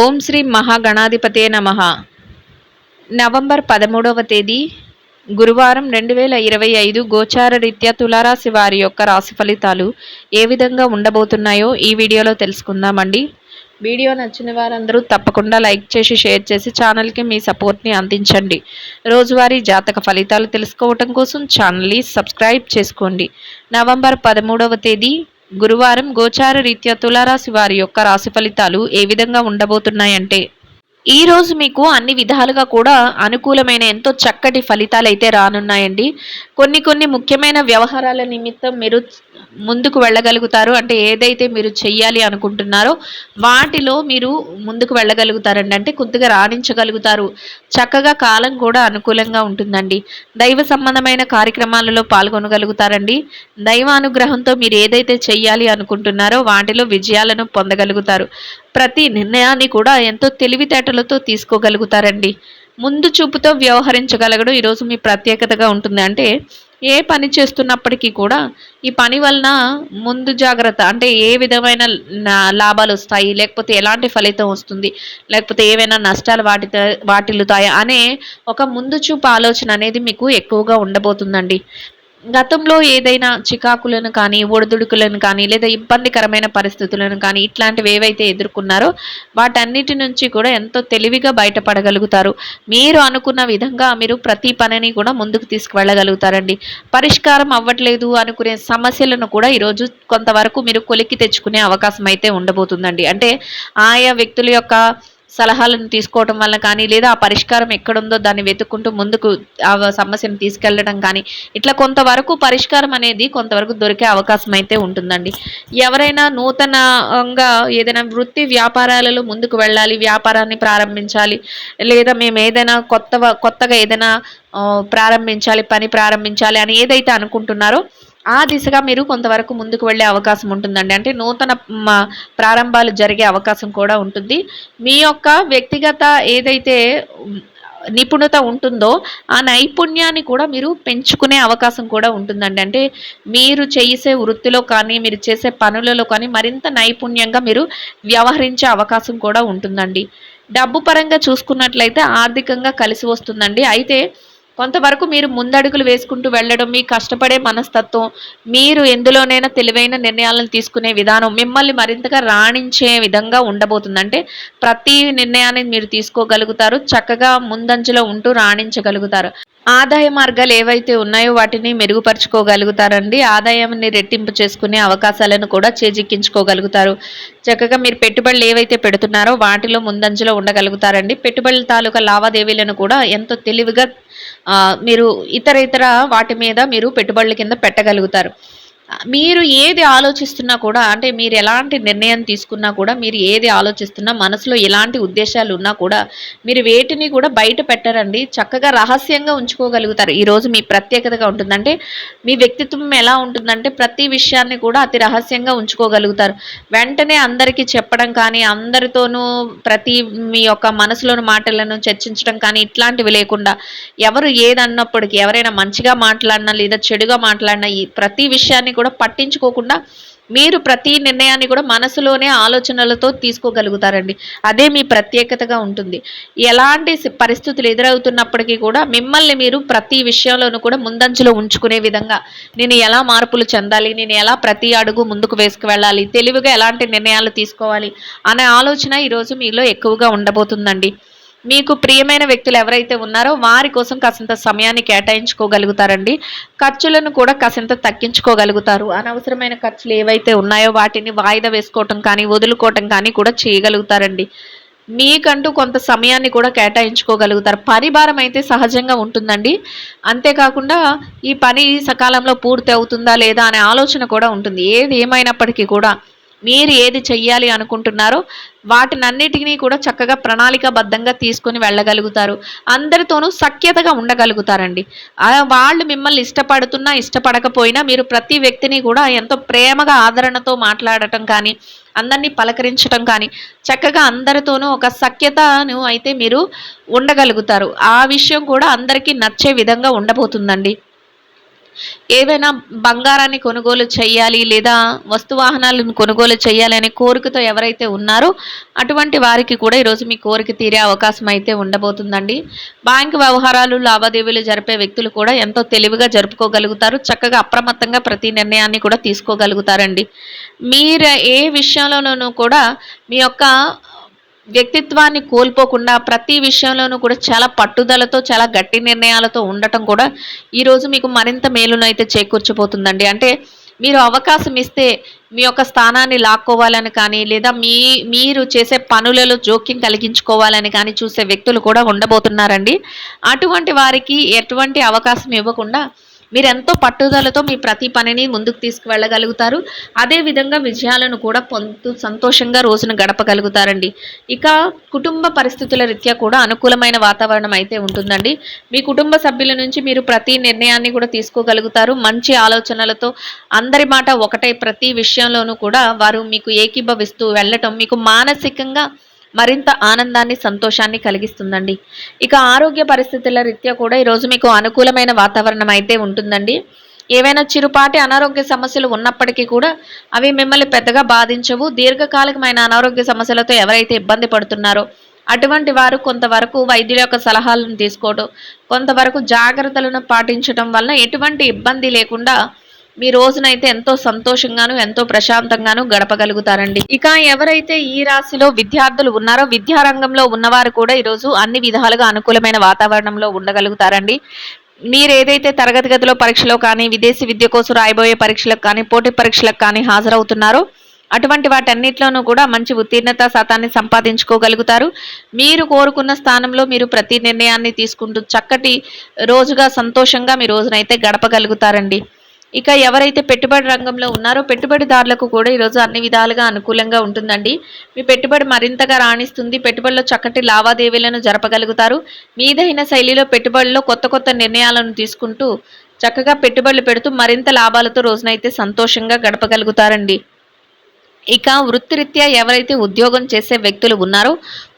ఓం శ్రీ మహాగణాధిపతే నమ. నవంబర్ పదమూడవ తేదీ గురువారం రెండు వేల ఇరవై ఐదు గోచార రీత్యా తులారాశి వారి యొక్క రాశి ఫలితాలు ఏ విధంగా ఉండబోతున్నాయో ఈ వీడియోలో తెలుసుకుందామండి. వీడియో నచ్చిన వారందరూ తప్పకుండా లైక్ చేసి షేర్ చేసి ఛానల్కి మీ సపోర్ట్ని అందించండి. రోజువారీ జాతక ఫలితాలు తెలుసుకోవటం కోసం ఛానల్ని సబ్స్క్రైబ్ చేసుకోండి. నవంబర్ పదమూడవ తేదీ గురువారం గోచార రీత్యా తులారాశి వారి యొక్క రాశి ఫలితాలు ఏ విధంగా ఉండబోతున్నాయంటే ఈ రోజు మీకు అన్ని విధాలుగా కూడా అనుకూలమైన ఎంతో చక్కటి ఫలితాలు అయితే రానున్నాయండి. కొన్ని కొన్ని ముఖ్యమైన వ్యవహారాల నిమిత్తం మీరు ముందుకు వెళ్ళగలుగుతారు. అంటే ఏదైతే మీరు చెయ్యాలి అనుకుంటున్నారో వాటిలో మీరు ముందుకు వెళ్ళగలుగుతారండి. అంటే కొద్దిగా రాణించగలుగుతారు. చక్కగా కాలం కూడా అనుకూలంగా ఉంటుందండి. దైవ సంబంధమైన కార్యక్రమాలలో పాల్గొనగలుగుతారండి. దైవానుగ్రహంతో మీరు ఏదైతే చెయ్యాలి అనుకుంటున్నారో వాటిలో విజయాలను పొందగలుగుతారు. ప్రతి నిర్ణయాన్ని కూడా ఎంతో తెలివితేటలతో తీసుకోగలుగుతారండి. ముందు చూపుతో వ్యవహరించగలగడం ఈరోజు మీ ప్రత్యేకతగా ఉంటుంది. అంటే ఏ పని చేస్తున్నప్పటికీ కూడా ఈ పని వలన ముందు జాగ్రత్త అంటే ఏ విధమైన లాభాలు వస్తాయి లేకపోతే ఎలాంటి ఫలితం వస్తుంది లేకపోతే ఏవైనా నష్టాలు వాటి వాటిల్లుతాయా అనే ఒక ముందు చూపు ఆలోచన అనేది మీకు ఎక్కువగా ఉండబోతుందండి. గతంలో ఏదైనా చికాకులను కానీ ఒడిదుడుకులను కానీ లేదా ఇబ్బందికరమైన పరిస్థితులను కానీ ఇట్లాంటివి ఏవైతే ఎదుర్కొన్నారో వాటన్నిటి నుంచి కూడా ఎంతో తెలివిగా బయటపడగలుగుతారు. మీరు అనుకున్న విధంగా మీరు ప్రతి పనిని కూడా ముందుకు తీసుకువెళ్ళగలుగుతారండి. పరిష్కారం అవ్వట్లేదు అనుకునే సమస్యలను కూడా ఈరోజు కొంతవరకు మీరు కొలిక్కి తెచ్చుకునే అవకాశం అయితే ఉండబోతుందండి. అంటే ఆయా వ్యక్తుల యొక్క సలహాలను తీసుకోవటం వల్ల కానీ లేదా ఆ పరిష్కారం ఎక్కడుందో దాన్ని వెతుక్కుంటూ ముందుకు ఆ సమస్యను తీసుకెళ్ళడం కానీ ఇట్లా కొంతవరకు పరిష్కారం అనేది కొంతవరకు దొరికే అవకాశం అయితే ఉంటుందండి. ఎవరైనా నూతనంగా ఏదైనా వృత్తి వ్యాపారాలలో ముందుకు వెళ్ళాలి వ్యాపారాన్ని ప్రారంభించాలి లేదా మేము ఏదైనా కొత్త కొత్తగా ఏదైనా ప్రారంభించాలి పని ప్రారంభించాలి అని ఏదైతే అనుకుంటున్నారో ఆ దిశగా మీరు కొంతవరకు ముందుకు వెళ్ళే అవకాశం ఉంటుందండి. అంటే నూతన ప్రారంభాలు జరిగే అవకాశం కూడా ఉంటుంది. మీ యొక్క వ్యక్తిగత ఏదైతే నిపుణత ఉంటుందో ఆ నైపుణ్యాన్ని కూడా మీరు పెంచుకునే అవకాశం కూడా ఉంటుందండి. అంటే మీరు చేసే వృత్తిలో కానీ మీరు చేసే పనులలో కానీ మరింత నైపుణ్యంగా మీరు వ్యవహరించే అవకాశం కూడా ఉంటుందండి. డబ్బు పరంగా చూసుకున్నట్లయితే ఆర్థికంగా కలిసి వస్తుందండి. అయితే కొంతవరకు మీరు ముందడుగులు వేసుకుంటూ వెళ్ళడం మీ కష్టపడే మనస్తత్వం మీరు ఎందులోనైనా తెలివైన నిర్ణయాలను తీసుకునే విధానం మిమ్మల్ని మరింతగా రాణించే విధంగా ఉండబోతుంది. అంటే ప్రతి నిర్ణయాన్ని మీరు తీసుకోగలుగుతారు చక్కగా ముందంజలో ఉంటూ రాణించగలుగుతారు. ఆదాయ మార్గాలు ఏవైతే ఉన్నాయో వాటిని మెరుగుపరుచుకోగలుగుతారండి. ఆదాయాన్ని రెట్టింపు చేసుకునే అవకాశాలను కూడా చేజిక్కించుకోగలుగుతారు. చక్కగా మీరు పెట్టుబడులు ఏవైతే పెడుతున్నారో వాటిలో ముందంజలో ఉండగలుగుతారండి. పెట్టుబడుల తాలూకా లావాదేవీలను కూడా ఎంతో తెలివిగా మీరు ఇతర ఇతర వాటి మీద మీరు పెట్టుబడుల కింద పెట్టగలుగుతారు. మీరు ఏది ఆలోచిస్తున్నా కూడా అంటే మీరు ఎలాంటి నిర్ణయం తీసుకున్నా కూడా మీరు ఏది ఆలోచిస్తున్నా మనసులో ఎలాంటి ఉద్దేశాలు ఉన్నా కూడా మీరు వేటిని కూడా బయట పెట్టరండి. చక్కగా రహస్యంగా ఉంచుకోగలుగుతారు. ఈరోజు మీ ప్రత్యేకతగా ఉంటుందంటే మీ వ్యక్తిత్వం ఎలా ఉంటుందంటే ప్రతి విషయాన్ని కూడా అతి రహస్యంగా ఉంచుకోగలుగుతారు. వెంటనే అందరికీ చెప్పడం కానీ అందరితోనూ ప్రతి మీ యొక్క మనసులోని మాటలను చర్చించడం కానీ ఇట్లాంటివి లేకుండా ఎవరు ఏదన్నప్పటికీ ఎవరైనా మంచిగా మాట్లాడినా లేదా చెడుగా మాట్లాడినా ఈ ప్రతి విషయాన్ని కూడా పట్టించుకోకుండా మీరు ప్రతి నిర్ణయాన్ని కూడా మనసులోనే ఆలోచనలతో తీసుకోగలుగుతారండి. అదే మీ ప్రత్యేకతగా ఉంటుంది. ఎలాంటి పరిస్థితులు ఎదురవుతున్నప్పటికీ కూడా మిమ్మల్ని మీరు ప్రతి విషయంలోనూ కూడా ముందంచులో ఉంచుకునే విధంగా నేను ఎలా మార్పులు చెందాలి నేను ఎలా ప్రతి అడుగు ముందుకు వేసుకు వెళ్ళాలి తెలివిగా ఎలాంటి నిర్ణయాలు తీసుకోవాలి అనే ఆలోచన ఈరోజు మీలో ఎక్కువగా ఉండబోతుందండి. మీకు ప్రియమైన వ్యక్తులు ఎవరైతే ఉన్నారో వారి కోసం కాసింత సమయాన్ని కేటాయించుకోగలుగుతారండి. ఖర్చులను కూడా కాసింత తగ్గించుకోగలుగుతారు. అనవసరమైన ఖర్చులు ఏవైతే ఉన్నాయో వాటిని వాయిదా వేసుకోవటం కానీ వదులుకోవటం కానీ కూడా చేయగలుగుతారండి. మీకంటూ కొంత సమయాన్ని కూడా కేటాయించుకోగలుగుతారు. పని భారం అయితే సహజంగా ఉంటుందండి. అంతేకాకుండా ఈ పని సకాలంలో పూర్తి అవుతుందా లేదా అనే ఆలోచన కూడా ఉంటుంది. ఏది ఏమైనప్పటికీ కూడా మీరు ఏది చెయ్యాలి అనుకుంటున్నారో వాటినన్నిటినీ కూడా చక్కగా ప్రణాళికాబద్ధంగా తీసుకొని వెళ్ళగలుగుతారు. అందరితోనూ సఖ్యతగా ఉండగలుగుతారండి. వాళ్ళు మిమ్మల్ని ఇష్టపడుతున్నా ఇష్టపడకపోయినా మీరు ప్రతి వ్యక్తిని కూడా ఎంతో ప్రేమగా ఆదరణతో మాట్లాడటం కానీ అందరినీ పలకరించడం కానీ చక్కగా అందరితోనూ ఒక సఖ్యతను అయితే మీరు ఉండగలుగుతారు. ఆ విషయం కూడా అందరికీ నచ్చే విధంగా ఉండబోతుందండి. ఏవైనా బంగారాన్ని కొనుగోలు చేయాలి లేదా వస్తు వాహనాలను కొనుగోలు చేయాలి అనే కోరికతో ఎవరైతే ఉన్నారో అటువంటి వారికి కూడా ఈరోజు మీ కోరిక తీరే అవకాశం అయితే ఉండబోతుందండి. బ్యాంక్ వ్యవహారాలు లావాదేవీలు జరిపే వ్యక్తులు కూడా ఎంతో తెలివిగా జరుపుకోగలుగుతారు. చక్కగా అప్రమత్తంగా ప్రతి నిర్ణయాన్ని కూడా తీసుకోగలుగుతారండి. మీరు ఏ విషయంలోనూ కూడా మీ యొక్క వ్యక్తిత్వాన్ని కోల్పోకుండా ప్రతి విషయంలోనూ కూడా చాలా పట్టుదలతో చాలా గట్టి నిర్ణయాలతో ఉండటం కూడా ఈరోజు మీకు మరింత మేలును అయితే చేకూర్చిపోతుందండి అంటే మీరు అవకాశం ఇస్తే మీ యొక్క స్థానాన్ని లాక్కోవాలని కానీ లేదా మీ మీరు చేసే పనులలో జోక్యం కలిగించుకోవాలని కానీ చూసే వ్యక్తులు కూడా ఉండబోతున్నారండి. అటువంటి వారికి ఎటువంటి అవకాశం ఇవ్వకుండా మీరు ఎంతో పట్టుదలతో మీ ప్రతి పనిని ముందుకు తీసుకువెళ్ళగలుగుతారు. అదేవిధంగా విజయాలను కూడా పొందు సంతోషంగా రోజును గడపగలుగుతారండి. ఇక కుటుంబ పరిస్థితుల రీత్యా కూడా అనుకూలమైన వాతావరణం అయితే ఉంటుందండి. మీ కుటుంబ సభ్యుల నుంచి మీరు ప్రతి నిర్ణయాన్ని కూడా తీసుకోగలుగుతారు. మంచి ఆలోచనలతో అందరి మాట ఒకటే ప్రతి విషయంలోనూ కూడా వారు మీకు ఏకీభవిస్తూ వెళ్ళటం మీకు మానసికంగా మరింత ఆనందాన్ని సంతోషాన్ని కలిగిస్తుందండి. ఇక ఆరోగ్య పరిస్థితుల రీత్యా కూడా ఈరోజు మీకు అనుకూలమైన వాతావరణం అయితే ఉంటుందండి. ఏవైనా చిరుపాటి అనారోగ్య సమస్యలు ఉన్నప్పటికీ కూడా అవి మిమ్మల్ని పెద్దగా బాధించవు. దీర్ఘకాలికమైన అనారోగ్య సమస్యలతో ఎవరైతే ఇబ్బంది పడుతున్నారో అటువంటి వారు కొంతవరకు వైద్యుల యొక్క సలహాలను తీసుకోవడం కొంతవరకు జాగ్రత్తలను పాటించడం వలన ఎటువంటి ఇబ్బంది లేకుండా మీ రోజునైతే ఎంతో సంతోషంగాను ఎంతో ప్రశాంతంగాను గడపగలుగుతారండి. ఇక ఎవరైతే ఈ రాశిలో విద్యార్థులు ఉన్నారో విద్యారంగంలో ఉన్నవారు కూడా ఈరోజు అన్ని విధాలుగా అనుకూలమైన వాతావరణంలో ఉండగలుగుతారండి. మీరు ఏదైతే తరగతి గదిలో పరీక్షలో కానీ విదేశీ విద్య కోసం రాయబోయే పరీక్షలకు కానీ పోటీ పరీక్షలకు కానీ హాజరవుతున్నారో అటువంటి వాటన్నిటిలోనూ కూడా మంచి ఉత్తీర్ణత శాతాన్ని సంపాదించుకోగలుగుతారు. మీరు కోరుకున్న స్థానంలో మీరు ప్రతి నిర్ణయాన్ని తీసుకుంటూ చక్కటి రోజుగా సంతోషంగా మీ రోజునైతే గడపగలుగుతారండి. ఇక ఎవరైతే పెట్టుబడి రంగంలో ఉన్నారో పెట్టుబడిదారులకు కూడా ఈరోజు అన్ని విధాలుగా అనుకూలంగా ఉంటుందండి. మీ పెట్టుబడి మరింతగా రాణిస్తుంది. పెట్టుబడిలో చక్కటి లావాదేవీలను జరపగలుగుతారు. మీదైన శైలిలో పెట్టుబడిలో కొత్త కొత్త నిర్ణయాలను తీసుకుంటూ చక్కగా పెట్టుబడులు పెడుతూ మరింత లాభాలతో రోజునైతే సంతోషంగా గడపగలుగుతారండి. ఇక వృత్తిరీత్యా ఎవరైతే ఉద్యోగం చేసే వ్యక్తులు ఉన్నారో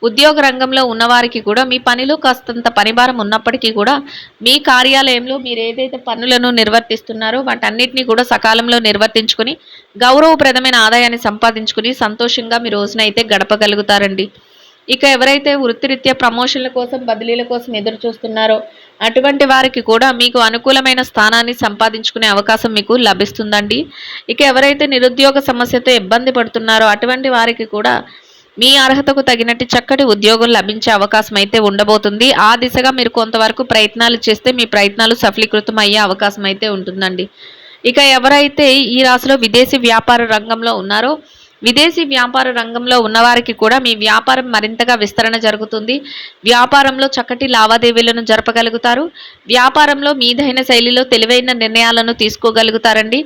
ఉద్యోగ రంగంలో ఉన్నవారికి కూడా మీ పనిలో కాస్తంత పనిభారం ఉన్నప్పటికీ కూడా మీ కార్యాలయంలో మీరు ఏదైతే పనులను నిర్వర్తిస్తున్నారో వాటన్నిటిని కూడా సకాలంలో నిర్వర్తించుకుని గౌరవప్రదమైన ఆదాయాన్ని సంపాదించుకుని సంతోషంగా మీ రోజునైతే గడపగలుగుతారండి. ఇక ఎవరైతే వృత్తిరీత్యా ప్రమోషన్ల కోసం బదిలీల కోసం ఎదురు చూస్తున్నారో అటువంటి వారికి కూడా మీకు అనుకూలమైన స్థానాన్ని సంపాదించుకునే అవకాశం మీకు లభిస్తుందండి. ఇక ఎవరైతే నిరుద్యోగ సమస్యతో ఇబ్బంది పడుతున్నారో అటువంటి వారికి కూడా మీ అర్హతకు తగినట్టు చక్కటి ఉద్యోగం లభించే అవకాశం అయితే ఉండబోతుంది. ఆ దిశగా మీరు కొంతవరకు ప్రయత్నాలు చేస్తే మీ ప్రయత్నాలు సఫలీకృతం అయ్యే అవకాశం అయితే ఉంటుందండి. ఇక ఎవరైతే ఈ రాశిలో విదేశీ వ్యాపార రంగంలో ఉన్నారో విదేశీ వ్యాపార రంగంలో ఉన్నవారికి కూడా మీ వ్యాపారం మరింతగా విస్తరణ జరుగుతుంది. వ్యాపారంలో చక్కటి లావాదేవీలను జరపగలుగుతారు. వ్యాపారంలో మీదైన శైలిలో తెలివైన నిర్ణయాలను తీసుకోగలుగుతారండి.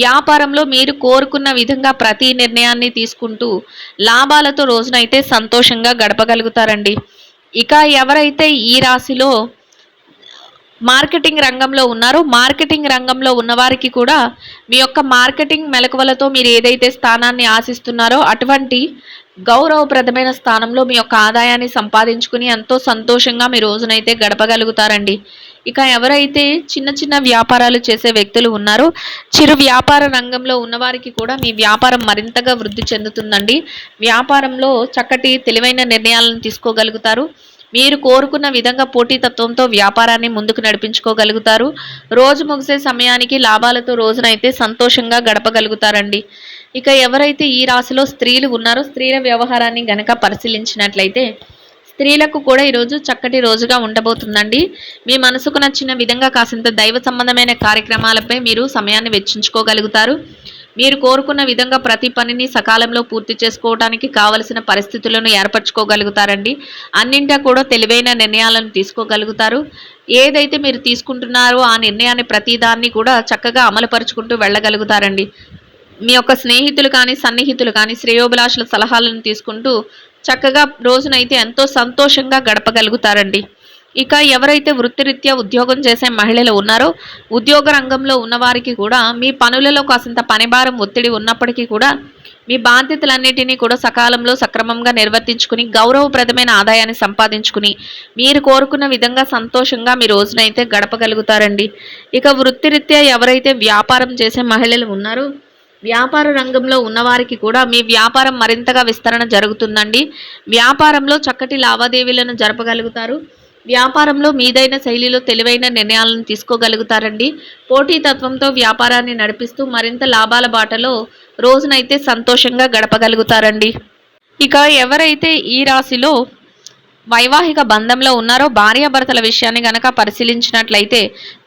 వ్యాపారంలో మీరు కోరుకున్న విధంగా ప్రతి నిర్ణయాన్ని తీసుకుంటూ లాభాలతో రోజునైతే సంతోషంగా గడపగలుగుతారండి. ఇక ఎవరైతే ఈ రాశిలో మార్కెటింగ్ రంగంలో ఉన్నారు. మార్కెటింగ్ రంగంలో ఉన్నవారికి కూడా మీ యొక్క మార్కెటింగ్ మెలకువలతో మీరు ఏదైతే స్థానాన్ని ఆశిస్తున్నారో అటువంటి గౌరవప్రదమైన స్థానంలో మీ యొక్క ఆదాయాన్ని సంపాదించుకుని ఎంతో సంతోషంగా మీ రోజునైతే గడపగలుగుతారండి. ఇక ఎవరైతే చిన్న చిన్న వ్యాపారాలు చేసే వ్యక్తులు ఉన్నారో చిరు వ్యాపార రంగంలో ఉన్నవారికి కూడా మీ వ్యాపారం మరింతగా వృద్ధి చెందుతుందండి. వ్యాపారంలో చక్కటి తెలివైన నిర్ణయాలను తీసుకోగలుగుతారు. మీరు కోరుకున్న విధంగా పోటీతత్వంతో వ్యాపారాన్ని ముందుకు నడిపించుకోగలుగుతారు. రోజు ముగిసే సమయానికి లాభాలతో రోజునైతే సంతోషంగా గడపగలుగుతారండి. ఇక ఎవరైతే ఈ రాశిలో స్త్రీలు ఉన్నారో స్త్రీల వ్యవహారాన్ని గనక పరిశీలించినట్లయితే స్త్రీలకు కూడా ఈరోజు చక్కటి రోజుగా ఉండబోతుందండి. మీ మనసుకు నచ్చిన విధంగా కాసింత దైవ సంబంధమైన కార్యక్రమాలపై మీరు సమయాన్ని వెచ్చించుకోగలుగుతారు. మీరు కోరుకున్న విధంగా ప్రతి పనిని సకాలంలో పూర్తి చేసుకోవడానికి కావలసిన పరిస్థితులను ఏర్పరచుకోగలుగుతారండి. అన్నింటా కూడా తెలివైన నిర్ణయాలను తీసుకోగలుగుతారు. ఏదైతే మీరు తీసుకుంటున్నారో ఆ నిర్ణయాన్ని ప్రతిదాన్ని కూడా చక్కగా అమలుపరుచుకుంటూ వెళ్ళగలుగుతారండి. మీ యొక్క స్నేహితులు కానీ సన్నిహితులు కానీ శ్రేయోభిలాషుల సలహాలను తీసుకుంటూ చక్కగా రోజునైతే ఎంతో సంతోషంగా గడపగలుగుతారండి. ఇక ఎవరైతే వృత్తిరీత్యా ఉద్యోగం చేసే మహిళలు ఉన్నారో ఉద్యోగ రంగంలో ఉన్నవారికి కూడా మీ పనులలో కాసింత పనిభారం ఒత్తిడి ఉన్నప్పటికీ కూడా మీ బాధ్యతలన్నిటినీ కూడా సకాలంలో సక్రమంగా నిర్వర్తించుకుని గౌరవప్రదమైన ఆదాయాన్ని సంపాదించుకుని మీరు కోరుకున్న విధంగా సంతోషంగా మీ రోజునైతే గడపగలుగుతారండి. ఇక వృత్తిరీత్యా ఎవరైతే వ్యాపారం చేసే మహిళలు ఉన్నారో వ్యాపార రంగంలో ఉన్నవారికి కూడా మీ వ్యాపారం మరింతగా విస్తరణ జరుగుతుందండి. వ్యాపారంలో చక్కటి లావాదేవీలను జరపగలుగుతారు. వ్యాపారంలో మీదైన శైలిలో తెలివైన నిర్ణయాలను తీసుకోగలుగుతారండి. పోటీతత్వంతో వ్యాపారాన్ని నడిపిస్తూ మరింత లాభాల బాటలో రోజునైతే సంతోషంగా గడపగలుగుతారండి. ఇక ఎవరైతే ఈ రాశిలో వైవాహిక బంధంలో ఉన్నారో భార్యాభర్తల విషయాన్ని గనక పరిశీలించినట్లయితే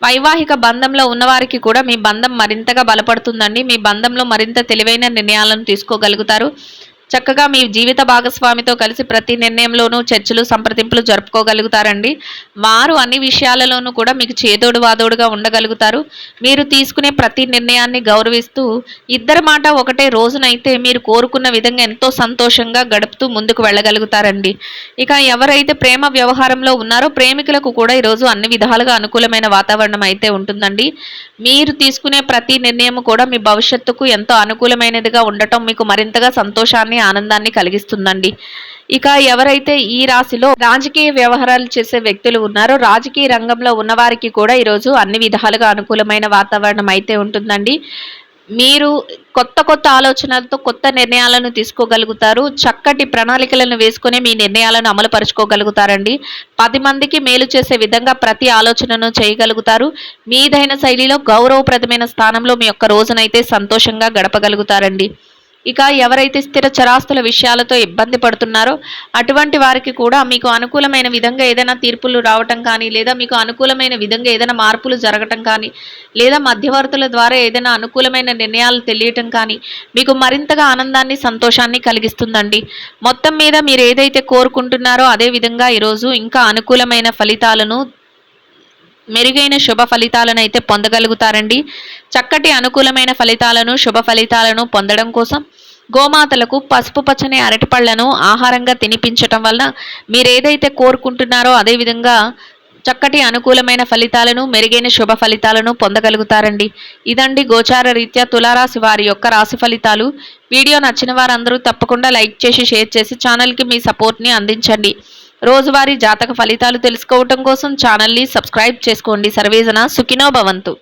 వైవాహిక బంధంలో ఉన్నవారికి కూడా మీ బంధం మరింతగా బలపడుతుందండి. మీ బంధంలో మరింత తెలివైన నిర్ణయాలను తీసుకోగలుగుతారు. చక్కగా మీ జీవిత భాగస్వామితో కలిసి ప్రతి నిర్ణయంలోనూ చర్చలు సంప్రదింపులు జరుపుకోగలుగుతారండి. వారు అన్ని విషయాలలోనూ కూడా మీకు చేదోడు వాదోడుగా ఉండగలుగుతారు. మీరు తీసుకునే ప్రతి నిర్ణయాన్ని గౌరవిస్తూ ఇద్దరి మాట ఒకటే రోజునైతే మీరు కోరుకున్న విధంగా ఎంతో సంతోషంగా గడుపుతూ ముందుకు వెళ్ళగలుగుతారండి. ఇక ఎవరైతే ప్రేమ వ్యవహారంలో ఉన్నారో ప్రేమికులకు కూడా ఈరోజు అన్ని విధాలుగా అనుకూలమైన వాతావరణం అయితే ఉంటుందండి. మీరు తీసుకునే ప్రతి నిర్ణయం కూడా మీ భవిష్యత్తుకు ఎంతో అనుకూలమైనదిగా ఉండటం మీకు మరింతగా సంతోషాన్ని సంతోషాన్ని ఆనందాన్ని కలిగిస్తుందండి. ఇక ఎవరైతే ఈ రాశిలో రాజకీయ వ్యవహారాలు చేసే వ్యక్తులు ఉన్నారో రాజకీయ రంగంలో ఉన్నవారికి కూడా ఈరోజు అన్ని విధాలుగా అనుకూలమైన వాతావరణం అయితే ఉంటుందండి. మీరు కొత్త కొత్త ఆలోచనలతో కొత్త నిర్ణయాలను తీసుకోగలుగుతారు. చక్కటి ప్రణాళికలను వేసుకుని మీ నిర్ణయాలను అమలు పరుచుకోగలుగుతారండి పది మందికి మేలు చేసే విధంగా ప్రతి ఆలోచనను చేయగలుగుతారు. మీదైన శైలిలో గౌరవప్రదమైన స్థానంలో మీ యొక్క రోజునైతే సంతోషంగా గడపగలుగుతారండి. ఇక ఎవరైతే స్థిర చరాస్తుల విషయాలతో ఇబ్బంది పడుతున్నారో అటువంటి వారికి కూడా మీకు అనుకూలమైన విధంగా ఏదైనా తీర్పులు రావటం కానీ లేదా మీకు అనుకూలమైన విధంగా ఏదైనా మార్పులు జరగటం కానీ లేదా మధ్యవర్తుల ద్వారా ఏదైనా అనుకూలమైన నిర్ణయాలు తెలియటం కానీ మీకు మరింతగా ఆనందాన్ని సంతోషాన్ని కలిగిస్తుందండి. మొత్తం మీద మీరు ఏదైతే కోరుకుంటున్నారో అదే విధంగా ఈరోజు ఇంకా అనుకూలమైన ఫలితాలను మెరుగైన శుభ ఫలితాలను అయితే పొందగలుగుతారండి. చక్కటి అనుకూలమైన ఫలితాలను శుభ ఫలితాలను పొందడం కోసం గోమాతలకు పసుపు పచ్చని అరటిపళ్ళను ఆహారంగా తినిపించటం వల్ల మీరు ఏదైతే కోరుకుంటున్నారో అదేవిధంగా చక్కటి అనుకూలమైన ఫలితాలను మెరుగైన శుభ ఫలితాలను పొందగలుగుతారండి. ఇదండి గోచార రీత్యా తులారాశి వారి యొక్క రాశి ఫలితాలు. వీడియో నచ్చిన వారందరూ తప్పకుండా లైక్ చేసి షేర్ చేసి ఛానల్కి మీ సపోర్ట్ని అందించండి. రోజువారీ జాతక ఫలితాలు తెలుసుకోవటం కోసం ఛానల్ని సబ్స్క్రైబ్ చేసుకోండి. సర్వేజన సుఖినో భవంతు.